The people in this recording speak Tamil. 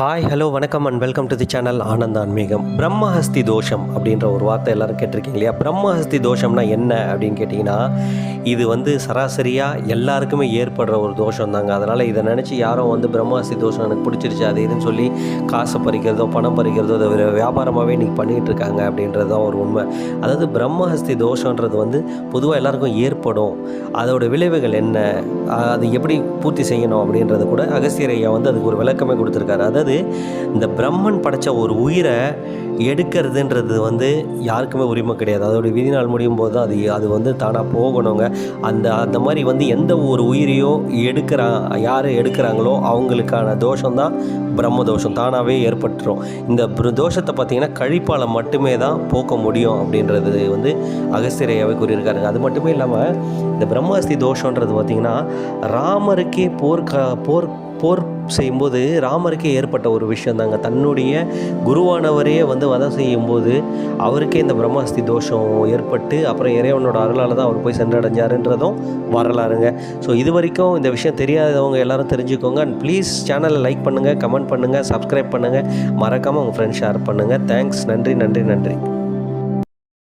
ஹாய் ஹலோ வணக்கம் and welcome to the channel Anand ஆன்மீகம் பிரம்மஹஸ்தி தோஷம் அப்படின்ற ஒரு வார்த்தை எல்லாரும் கேட்டிருக்கீங்க இல்லையா? பிரம்மஹஸ்தி தோஷம்னா என்ன அப்படின்னு கேட்டிங்கன்னா இது வந்து சராசரியாக எல்லாருக்குமே ஏற்படுற ஒரு தோஷம் தாங்க அதனால் இதை நினச்சி யாரும் வந்து பிரம்மஹஸ்தி தோஷம் எனக்கு பிடிச்சிருச்சு அது இதுன்னு சொல்லி காசை பறிக்கிறதோ பணம் பறிக்கிறதோ அதை வியாபாரமாகவே இன்றைக்கி பண்ணிகிட்டு இருக்காங்க அப்படின்றது தான் ஒரு உண்மை. அதாவது பிரம்மஹஸ்தி தோஷன்றது வந்து பொதுவாக எல்லாருக்கும் ஏற்படும். அதோட விளைவுகள் என்ன அது எப்படி பூர்த்தி செய்யணும் அப்படின்றது கூட அகஸ்தியரையா வந்து அதுக்கு ஒரு விளக்கமே கொடுத்துருக்காரு. அதாவது இந்த பிரம்மன் படைச்ச ஒரு உயிரை எடுக்கிறதுன்றது வந்து யாருக்குமே உரிமை கிடையாது. அதோடய விதி நாள் முடியும் போது தான் அது அது வந்து தானாக போகணுங்க. அந்த அந்த மாதிரி வந்து எந்த ஒரு உயிரையோ எடுக்கிறா யார் எடுக்கிறாங்களோ அவங்களுக்கான தோஷம் தான் பிரம்ம தோஷம். தானாகவே ஏற்பட்டுரும். இந்த தோஷத்தை பார்த்தீங்கன்னா கழிப்பால் மட்டுமே தான் போக்க முடியும் அப்படின்றது வந்து அகஸ்திரையாவே கூறியிருக்காருங்க. அது மட்டுமே இல்லாமல் இந்த பிரம்மஹஸ்தி தோஷன்றது பார்த்திங்கன்னா ராமருக்கே போர்க்க போர் போர் செய்யும்போது ராமருக்கே ஏற்பட்ட ஒரு விஷயம் தாங்க தன்னுடைய குருவானவரையே வந்து வதம் செய்யும்போது அவருக்கே இந்த பிரம்மாஸ்தி தோஷம் ஏற்பட்டு அப்புறம் இறைவனோட அருளால் தான் அவர் போய் சென்றடைஞ்சாருன்றதும் வரலாறுங்க. ஸோ இது வரைக்கும் இந்த விஷயம் தெரியாதவங்க எல்லாரும் தெரிஞ்சுக்கோங்க. அண்ட் ப்ளீஸ் சேனலை லைக் பண்ணுங்கள் கமெண்ட் பண்ணுங்கள் சப்ஸ்கிரைப் பண்ணுங்கள் மறக்காமல் உங்கள் ஃப்ரெண்ட்ஸ் ஷேர் பண்ணுங்கள் தேங்க்ஸ் நன்றி நன்றி நன்றி.